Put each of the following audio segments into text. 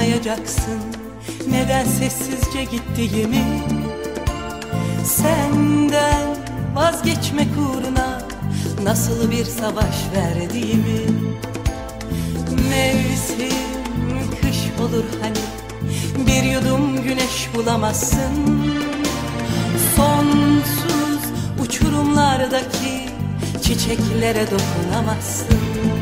anlayacaksın. Neden sessizce gittiğimi? Senden vazgeçmek uğruna Nasıl bir savaş verdiğimi? Mevsim kış olur hani Bir yudum güneş bulamazsın. Sonsuz uçurumlardaki Çiçeklere dokunamazsın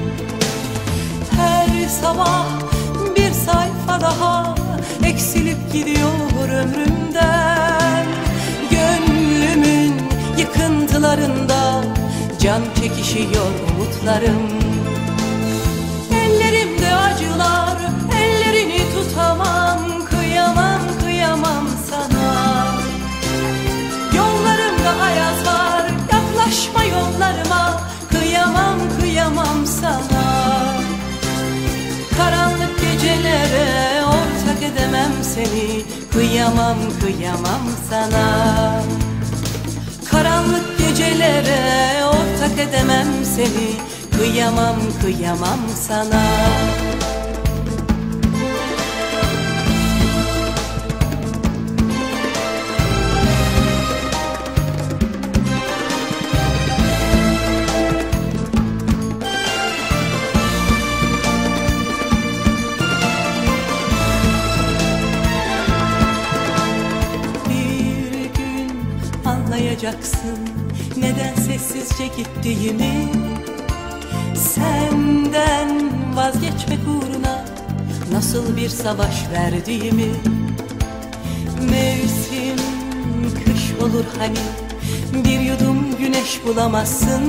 Can çekişiyor umutlarım. Ellerimde acılar Ellerini tutamam Kıyamam kıyamam sana. Yollarımda ayaz var Yaklaşma yollarıma Kıyamam kıyamam sana. Karanlık gecelere ortak edemem seni Kıyamam kıyamam sana. Karanlık gecelere ortak edemem seni. Kıyamam kıyamam sana anlayacaksın Neden sessizce gittiğimi. Senden vazgeçmek uğruna Nasıl bir savaş verdiğimi. Mevsim kış olur hani Bir yudum güneş bulamazsın.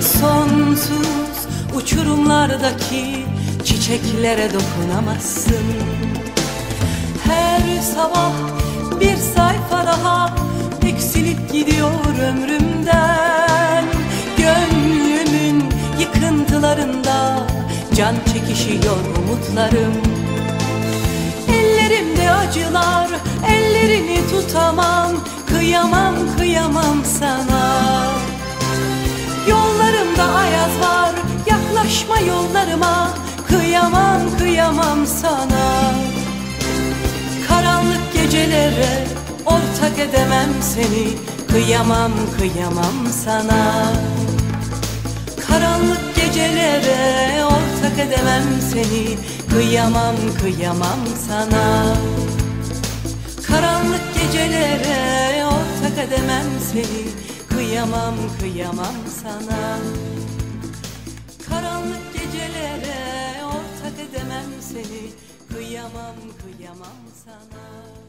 Sonsuz uçurumlardaki Çiçeklere dokunamazsın. Her sabah yıkıntılarında can çekişiyor umutlarım. Ellerimde acılar, ellerini tutamam. Kıyamam, kıyamam sana. Yollarımda ayaz var, yaklaşma yollarıma. Kıyamam, kıyamam sana. Karanlık gecelere ortak edemem seni. Kıyamam kıyamam sana. Karanlık gecelere ortak edemem seni. Kıyamam kıyamam sana. Karanlık gecelere ortak edemem seni. Kıyamam kıyamam sana. Karanlık gecelere ortak edemem seni. Kıyamam kıyamam sana